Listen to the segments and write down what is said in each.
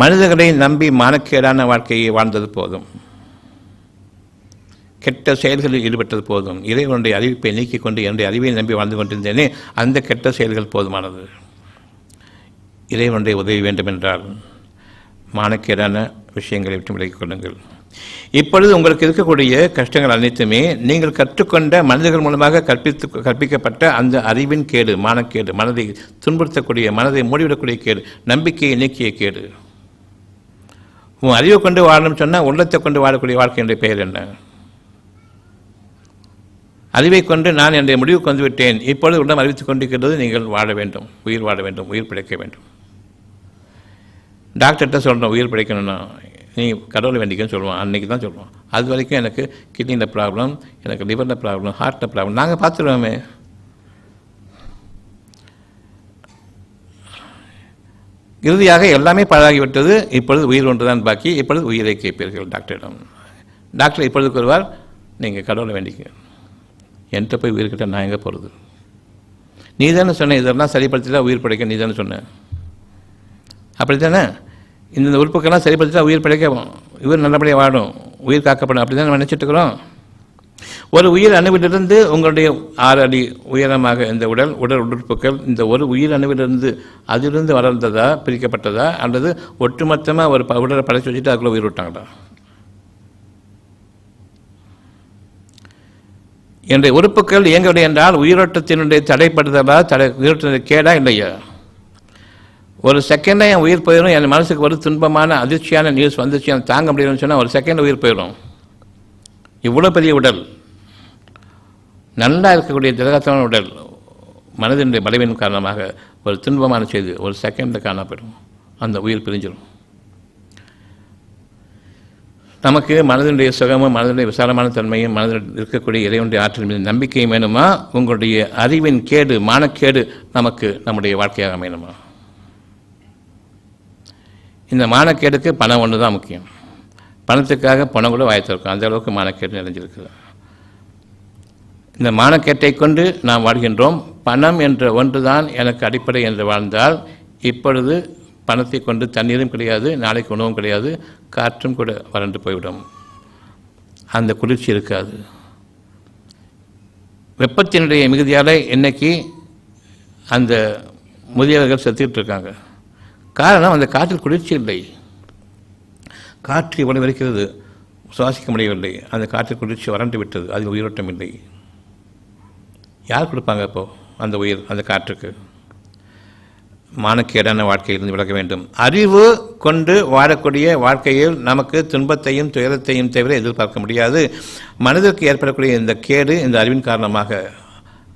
மனிதர்களை நம்பி மானக்கேடான வாழ்க்கையை வாழ்ந்தது போதும். கெட்ட செயல்களில் ஈடுபட்டது போதும். இறைவனுடைய அறிவிப்பை நீக்கிக் கொண்டு என்னுடைய அறிவை நம்பி வாழ்ந்து கொண்டிருந்தேனே அந்த கெட்ட செயல்கள் போதுமானது. இறைவனுடைய உதவி வேண்டுமென்றால் மானக்கேடான விஷயங்களை விட்டு விலகிக் கொள்ளுங்கள். இப்பொழுது உங்களுக்கு இருக்கக்கூடிய கஷ்டங்கள் அனைத்துமே நீங்கள் கற்றுக்கொண்ட மனிதர்கள் மூலமாக கற்பித்து கற்பிக்கப்பட்ட அந்த அறிவின் கேடு மானக்கேடு மனதை துன்புறுத்தக்கூடிய மனதை மூடிவிடக்கூடிய கேடு நம்பிக்கையை நீக்கிய கேடு. உன் அறிவை கொண்டு வாழணும்னு சொன்னால் உள்ளத்தை கொண்டு வாழக்கூடிய என்ற பெயர் என்ன? அறிவை கொண்டு நான் என்னுடைய முடிவுக்கு வந்து விட்டேன். இப்பொழுது உடன் அறிவித்துக் கொண்டிருக்கிறது நீங்கள் வாழ வேண்டும். உயிர் வாழ வேண்டும். உயிர் பிழைக்க வேண்டும். டாக்டர்கிட்ட சொல்கிறோம் உயிர் பிழைக்கணும்னா. நீ கடவுளை வேண்டிக்கன்னு சொல்லுவான். அன்றைக்கி தான் சொல்லுவான். அது வரைக்கும் எனக்கு கிட்னியில் ப்ராப்ளம் எனக்கு லிவரில் ப்ராப்ளம் ஹார்ட்டில் ப்ராப்ளம் நாங்கள் பார்த்துருவோமே. இறுதியாக எல்லாமே பழகிவிட்டது. இப்பொழுது உயிர் ஒன்றுதான் பாக்கி. இப்பொழுது உயிரை கேட்பீர்கள் டாக்டரிடம். டாக்டர் இப்பொழுது கூறுவார் நீங்கள் கடவுளை வேண்டிக்க. என்கிட்ட போய் உயிர்கிட்ட நான் எங்கே போகிறது நீ தானே சொன்ன இதெல்லாம் சரிப்படுத்திட்டா உயிர் பிழைக்க நீ தானே சொன்ன. அப்படி தானே இந்த உறுப்புக்கெல்லாம் சரிப்படுத்திட்டா உயிர் பிழைக்க உயிர் நல்லபடியாக வாடும் உயிர் காக்கப்படும். அப்படி தானே நினச்சிட்டு இருக்கிறோம். ஒரு உயிர் அணுவிலிருந்து உங்களுடைய ஆறு அடி உயரமாக இந்த உடல் உடல் உறுப்புகள் இந்த ஒரு உயிர் அணுவிலிருந்து அதிலிருந்து வளர்ந்ததா பிரிக்கப்பட்டதா அல்லது ஒட்டுமொத்தமாக ஒரு ப- உடலை படைச்சு வச்சுட்டு அதுக்குள்ளே உயிர் விட்டாங்களா? என்னுடைய உறுப்புகள் இயங்கவில்லை என்றால் உயிரோட்டத்தினுடைய தடைப்படுதலா தடை உயிரோட்டத்தினுடைய கேடா இல்லையா? ஒரு செகண்டில் என் உயிர் போயிடும் என் மனசுக்கு ஒரு துன்பமான அதிர்ச்சியான நியூஸ் வந்துச்சு எனக்கு தாங்க முடியலன்னு சொன்னால் ஒரு செகண்ட் உயிர் போயிடும் இவ்வளோ பெரிய உடல் நல்லா இருக்கக்கூடிய திரகத்தான உடல் மனதினுடைய பலவீனம் காரணமாக ஒரு துன்பமான செய்தி ஒரு செகண்டில் காணப்படும். அந்த உயிர் பிரிஞ்சிடும். நமக்கு மனதினுடைய சுகமும் மனதினுடைய விசாலமான தன்மையும் மனதில் இருக்கக்கூடிய இறைவனுடைய ஆற்றல் மீது நம்பிக்கையும் வேணுமா? உங்களுடைய அறிவின் கேடு மானக்கேடு நமக்கு நம்முடைய வாழ்க்கையாக அமையணுமா? இந்த மானக்கேடுக்கு பணம் ஒன்று தான் முக்கியம். பணத்துக்காக பணம் கூட வாய்த்திருக்கும் அந்த அளவுக்கு மானக்கேடு நிறைஞ்சிருக்குது. இந்த மானக்கேட்டை கொண்டு நாம் வாழ்கின்றோம். பணம் என்ற ஒன்று தான் எனக்கு அடிப்படை என்று வாழ்ந்தால் இப்பொழுது பணத்தை கொண்டு தண்ணீரும் கிடையாது நாளைக்கு உணவும் கிடையாது காற்றும் கூட வறண்டு போய்விடும். அந்த குளிர்ச்சி இருக்காது. வெப்பத்தினுடைய மிகுதியால் இன்றைக்கி அந்த முதியவர்கள் செத்துக்கிட்டு இருக்காங்க. காரணம் அந்த காற்றில் குளிர்ச்சி இல்லை. காற்று இவ்வளவு இருக்கிறது? சுவாசிக்க முடியவில்லை. அந்த காற்றில் குளிர்ச்சி வறண்டு விட்டது. அதில் உயிரோட்டம் இல்லை. யார் கொடுப்பாங்க இப்போது அந்த உயிர் அந்த காற்றுக்கு? மானக்கேடான வாழ்க்கையிலிருந்து விலக வேண்டும். அறிவு கொண்டு வாழக்கூடிய வாழ்க்கையில் நமக்கு துன்பத்தையும் துயரத்தையும் தவிர எதிர்பார்க்க முடியாது. மனதிற்கு ஏற்படக்கூடிய இந்த கேடு இந்த அறிவின் காரணமாக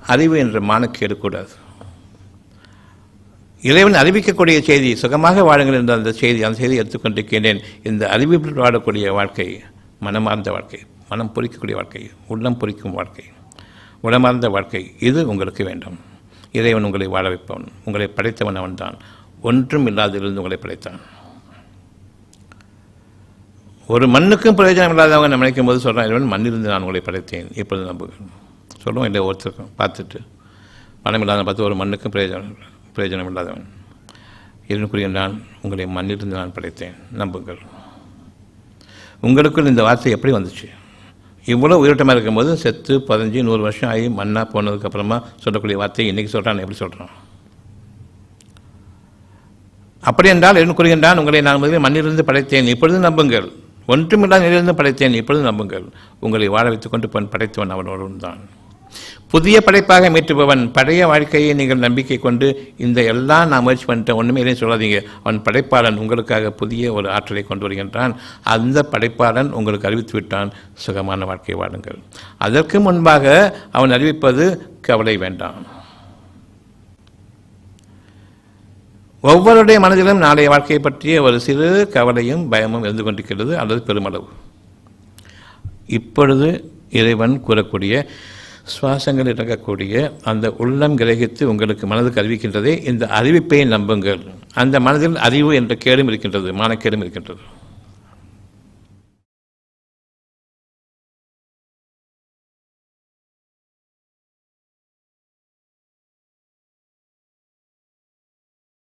அறிவு என்ற மானக்கேடு கூடாது. இறைவன் அறிவிக்கக்கூடிய செய்தி சுகமாக வாழுங்கள் என்ற அந்த செய்தி அந்த செய்தியை எடுத்துக்கொண்டிருக்கின்றேன். இந்த அறிவிப்பில் வாழக்கூடிய வாழ்க்கை மனமார்ந்த வாழ்க்கை மனம் பொறிக்கக்கூடிய வாழ்க்கை உள்ளம் பொறிக்கும் வாழ்க்கை உளமார்ந்த வாழ்க்கை இது உங்களுக்கு வேண்டும். இறைவன் உங்களை வாழ வைப்பவன் உங்களை படைத்தவன் அவன்தான். ஒன்றும் இல்லாதிலிருந்து உங்களை படைத்தான். ஒரு மண்ணுக்கும் பிரயோஜனம் இல்லாதவங்க நம்ம நினைக்கும் போது சொல்கிறான் இறைவன் மண்ணிலிருந்து நான் உங்களை படைத்தேன். இப்பொழுது நம்புகிறேன். சொல்லுவோம் இல்லை ஒருத்தருக்கும் பார்த்துட்டு. பணம் இல்லாத பார்த்து ஒரு மண்ணுக்கும் பிரயோஜனம் பிரயோஜனம் இல்லாதவன் இறைவன் கூறுகின்றான் உங்களை மண்ணிலிருந்து நான் படைத்தேன். நம்புங்கள். உங்களுக்குள் இந்த வார்த்தை எப்படி வந்துச்சு? இவ்வளோ உயிரோட்டமாக இருக்கும்போது செத்து பதினஞ்சு நூறு வருஷம் ஆகி மண்ணாக போனதுக்கப்புறமா சொல்லக்கூடிய வார்த்தை இன்றைக்கி சொல்கிறான் எப்படி சொல்கிறான் அப்படி என்றால் என்ன கூறுகின்றான் உங்களை நான் முதலில் மண்ணிலிருந்து படைத்தேன். இப்பொழுது நம்புங்கள். ஒன்றுமில்லாத நிலையிலிருந்து படைத்தேன். இப்பொழுது நம்புங்கள். உங்களை வாழ வைத்துக் கொண்டு படைத்தவன் அவனோடு தான். புதிய படைப்பாக மீட்டுபவன் பழைய வாழ்க்கையை நீங்கள் நம்பிக்கை கொண்டு இந்த எல்லாம் நான் முயற்சி பண்ணிட்டேன் ஒன்றுமே இல்லைன்னு சொல்லாதீங்க. அவன் படைப்பாளன் உங்களுக்காக புதிய ஒரு ஆற்றலை கொண்டு வருகின்றான். அந்த படைப்பாளன் உங்களுக்கு அறிவித்து விட்டான். சுகமான வாழ்க்கை வாழுங்கள். அதற்கு முன்பாக அவன் அறிவிப்பது கவலை வேண்டாம். ஒவ்வொருடைய மனதிலும் நாளைய வாழ்க்கையை பற்றிய ஒரு சிறு கவலையும் பயமும் இருந்து கொண்டிருக்கிறது. அல்லது பெருமளவு. இப்பொழுது இறைவன் கூறக்கூடிய சுவாசங்கள் இறங்கக்கூடிய அந்த உள்ளம் கிரகித்து உங்களுக்கு மனதுக்கு அறிவிக்கின்றதே இந்த அறிவிப்பை நம்புங்கள். அந்த மனதில் அறிவு என்ற கேடும் இருக்கின்றது மானக்கேடும் இருக்கின்றது.